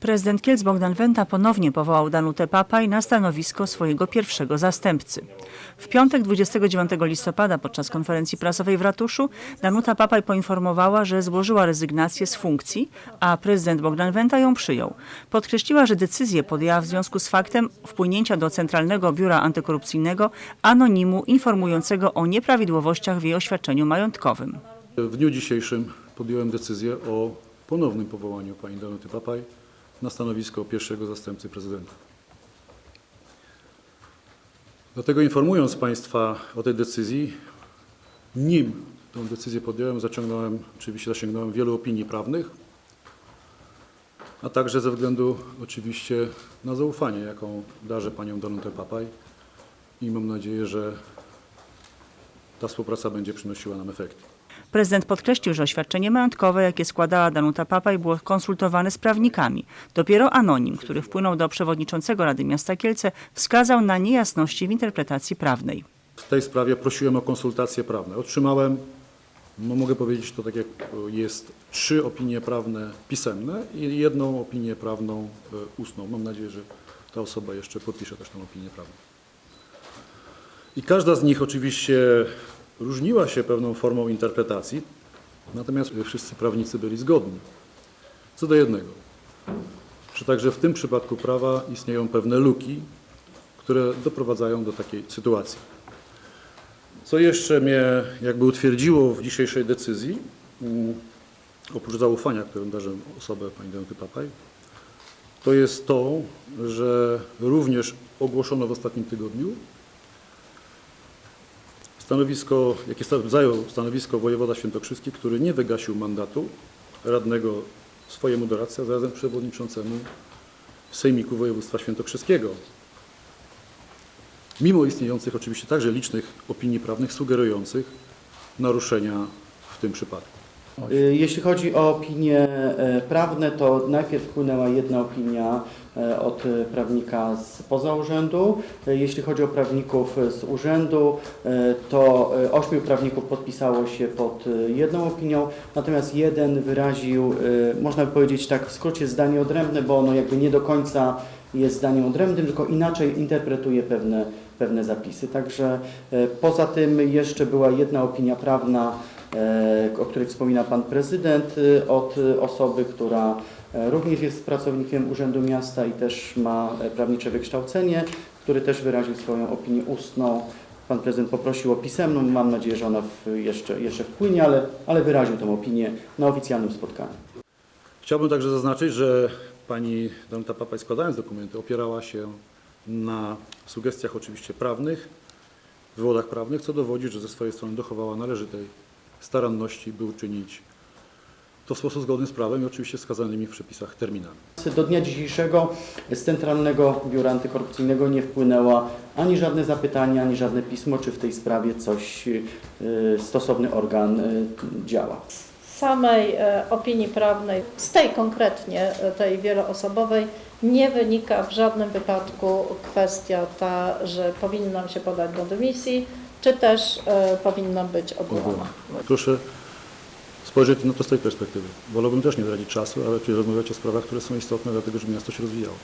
Prezydent Kielc Bogdan Wenta ponownie powołał Danutę Papaj na stanowisko swojego pierwszego zastępcy. W piątek 29 listopada podczas konferencji prasowej w ratuszu Danuta Papaj poinformowała, że złożyła rezygnację z funkcji, a prezydent Bogdan Wenta ją przyjął. Podkreśliła, że decyzję podjęła w związku z faktem wpłynięcia do Centralnego Biura Antykorupcyjnego anonimu informującego o nieprawidłowościach w jej oświadczeniu majątkowym. W dniu dzisiejszym podjąłem decyzję o ponownym powołaniu pani Danuty Papaj na stanowisko pierwszego zastępcy prezydenta. Dlatego informując Państwa o tej decyzji, nim tę decyzję podjąłem, zaciągnąłem, oczywiście zasięgnąłem wielu opinii prawnych, a także ze względu oczywiście na zaufanie, jaką darzę panią Danutę Papaj i mam nadzieję, że ta współpraca będzie przynosiła nam efekty. Prezydent podkreślił, że oświadczenie majątkowe, jakie składała Danuta Papaj, było konsultowane z prawnikami. Dopiero anonim, który wpłynął do przewodniczącego Rady Miasta Kielce, wskazał na niejasności w interpretacji prawnej. W tej sprawie prosiłem o konsultacje prawne. Otrzymałem, no mogę powiedzieć to tak jak jest, trzy opinie prawne pisemne i jedną opinię prawną e, ustną. Mam nadzieję, że ta osoba jeszcze podpisze też tę opinię prawną. I każda z nich oczywiście różniła się pewną formą interpretacji, natomiast wszyscy prawnicy byli zgodni. Co do jednego, że także w tym przypadku prawa istnieją pewne luki, które doprowadzają do takiej sytuacji. Co jeszcze mnie jakby utwierdziło w dzisiejszej decyzji, mm, oprócz zaufania, którym darzę osobę pani Danuty Papaj, to jest to, że również ogłoszono w ostatnim tygodniu stanowisko, jakie zajął stanowisko wojewoda świętokrzyski, który nie wygasił mandatu radnego swojemu doradcy, a zarazem przewodniczącemu Sejmiku Województwa Świętokrzyskiego mimo istniejących oczywiście także licznych opinii prawnych sugerujących naruszenia w tym przypadku. Y, Jeśli chodzi o opinie e, prawne, to najpierw wpłynęła jedna opinia e, od prawnika spoza urzędu. E, Jeśli chodzi o prawników z urzędu, to ośmiu prawników podpisało się pod jedną opinią, natomiast jeden wyraził, można by powiedzieć tak w skrócie, zdanie odrębne, bo ono jakby nie do końca jest zdaniem odrębnym, tylko inaczej interpretuje pewne, pewne zapisy. Także poza tym jeszcze była jedna opinia prawna, o której wspomina Pan Prezydent, e, od e, osoby, która e, również jest pracownikiem Urzędu Miasta i też ma e, prawnicze wykształcenie, który też wyraził swoją opinię ustną. Pan Prezydent poprosił o pisemną, mam nadzieję, że ona jeszcze, jeszcze wpłynie, ale, ale wyraził tę opinię na oficjalnym spotkaniu. Chciałbym także zaznaczyć, że pani Danuta Papaj składając dokumenty opierała się na sugestiach oczywiście prawnych, wywodach prawnych, co dowodzi, że ze swojej strony dochowała należytej staranności, by uczynić to w sposób zgodny z prawem i oczywiście wskazanymi w przepisach terminami. Do dnia dzisiejszego z Centralnego Biura Antykorupcyjnego nie wpłynęła ani żadne zapytanie, ani żadne pismo, czy w tej sprawie coś y, stosowny organ y, działa. Z samej e, opinii prawnej, z tej konkretnie, e, tej wieloosobowej, nie wynika w żadnym wypadku kwestia ta, że powinnam się podać do dymisji, czy też e, powinnam być odwołana. Proszę spojrzeć na to z tej perspektywy. Wolałbym też nie tracić czasu, ale rozmawiać o sprawach, które są istotne, dlatego że miasto się rozwijało.